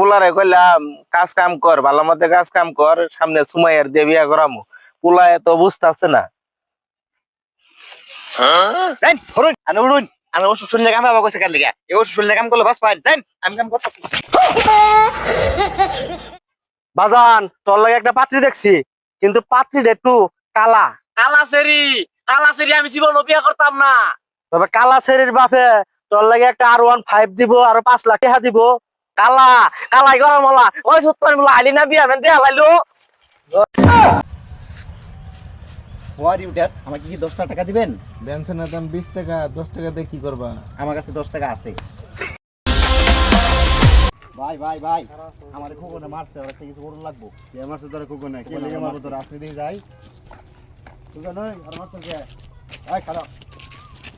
বুলারে কইলাম কাজ কাম কর ভালো মতে কাজ কাম কর সামনে সুমাইয়ার দিয়ে বিয়া করামু। পুলায় তো বুঝতেছে না। ধরুন আনে উড়ুন। আনে ওষুধ শুনলে কাম বাবা কইছে কার লিগা? এই ওষুধ শুনলে কাম করলে বাস পাই দেন আমি কাম করতে বাজান তোর লাগে একটা পাত্রী দেখছি কিন্তু পাত্রীটা একটু কালা। কালা সেরি কালা সেরি আমি জীবন বিয়া করতাম না। তবে কালা ছেড়ির বাপে তোর লাগে একটা আর ওয়ান ফাইভ দিব আর পাঁচ লাখ টাকা দিব। কালা কালাই গরম হলা। ওই সত্তর মিলা আইলি না বিয়া মেন দেয়া লাইলো হোয়ার ইউ ড্যাড আমাকে কি 10 টাকা দিবেন? বেনশনের দাম বিশ টাকা দশ টাকা দিয়ে কি করবা? আমার কাছে 10 টাকা আছে। ভাই ভাই ভাই আমার খোকনে মারছে একটা কিছু করুন লাগবো। কে মারছে তোর খোকনে? কে লেগে মারবো তোর আপনি দিকে যাই। নয় আর মারছে কে? আয় খারাপ।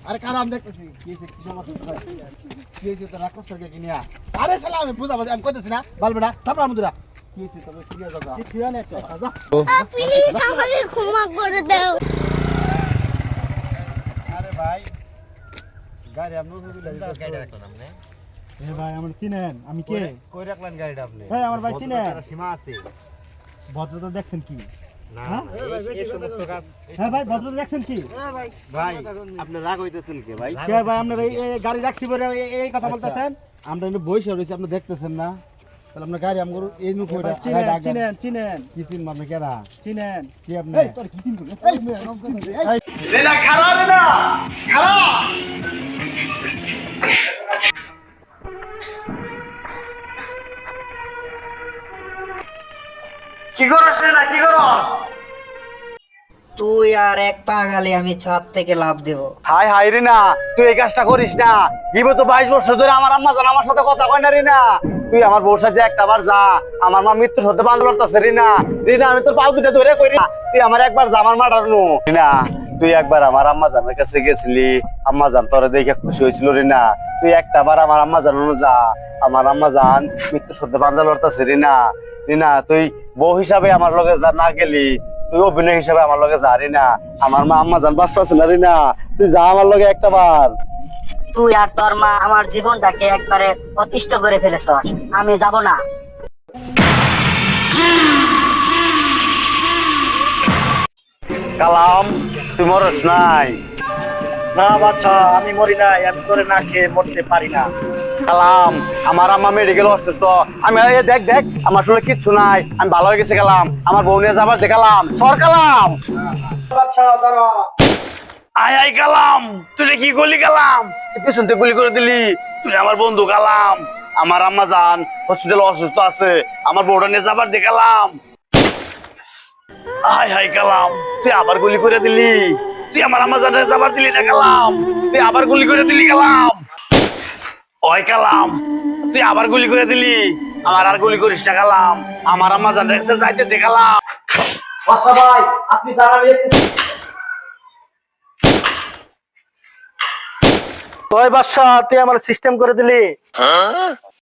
আরে কারাম দেখতেছি? কি কি সমস্যা? কি রাক্ষস কিনিয়া? আরে শালা আমি বুঝা বুঝা আমি কইতেছি না। বালবেটা তারপর কি তবে কি হইছে কি একটা। যা প্লিজ আমাকে ক্ষমা করে দাও। আরে ভাই গাড়ি গাড়ি রাখলাম এ ভাই আমার চিনেন আমি কে? কই রাখলেন গাড়িটা আপনি? ভাই আমার ভাই চিনেন। সীমা আছে। ভদ্রতা দেখছেন কি? হ্যাঁ? হ্যাঁ ভাই ভদ্রতা দেখছেন কি? ভাই। আপনি রাগ হইতেছেন কে ভাই? কে ভাই আপনার এই গাড়ি রাখছি বলে এই- কথা বলতেছেন? আমরা এনে বইসা রয়েছি আপনি দেখতেছেন না। তাহলে আপনার গাড়ি আমগো এই নুক এ চিনেন চিনেন চিনেন। কি চিন মানে কেরা চিনেন। কি আপনি? এই তোর কি চিন এই মেয়ে নাম চিন এই। কি করছ না কি করছ তুই আর এক আমি ছাদ থেকে লাভ দেব। হাই হাই রে না তুই এই কাজটা করিস না। গিবো তো বাইশ বছর ধরে আমার আম্মা জান আমার সাথে কথা কয় না রিনা। তুই আমার বউর সাথে একটা বার যা আমার মা মৃত্যুর সাথে বান্ধব করতেছে রিনা। রিনা আমি তোর পাও দুটা ধরে না তুই আমার একবার যা আমার মাটার নু। রিনা তুই একবার আমার আম্মা জানের কাছে গেছিলি আম্মা জান তোরে দেখে খুশি হয়েছিল রিনা। তুই একটা বার আমার আম্মা জানো যা আমার আম্মা জান মৃত্যু সাথে বান্ধব করতেছে রিনা। রিনা তুই বউ হিসাবে আমার লগে যা না গেলি তুই অভিনয় হিসাবে আমার লগে যা রিনা। আমার মা আম্মা জান বাঁচতেছে না রিনা তুই যা আমার লগে একটা বার। তুই আর তোর মা আমার জীবনটাকে একবারে অতিষ্ঠ করে ফেলেছস আমি যাব না। কালাম তুই মরস নাই। না বাচ্চা আমি মরি নাই আমি তোরে না খেয়ে মরতে পারি না। কালাম আমার আম্মা মেডিকেল অসুস্থ। আমি দেখ দেখ, আমার শুনে কিচ্ছু নাই। আমি ভালো হয়ে গেছে, গেলাম। আমার বউ নিয়ে যাবার দেখালাম। সর কালাম আয় আয় কালাম তুই কি গলি কালাম তুই পিছন থেকে গুলি করে দিলি। তুই আমার বন্ধু কালাম আমার আম্মা জান হসপিটাল অসুস্থ আছে। আমার বউটা নিয়ে যাবার দেখালাম। আয় হাই কালাম তুই আবার গুলি করে দিলি। তুই আমার আম্মা জানের যাবার দিলি না কালাম তুই আবার গুলি করে দিলি কালাম ওই কালাম তুই আবার গুলি করে দিলি। আমার আর গুলি করিস না কালাম আমার আম্মা জান যাইতে দেখালাম বাসা ভাই আপনি ওই তুই আমার সিস্টেম করে দিলি।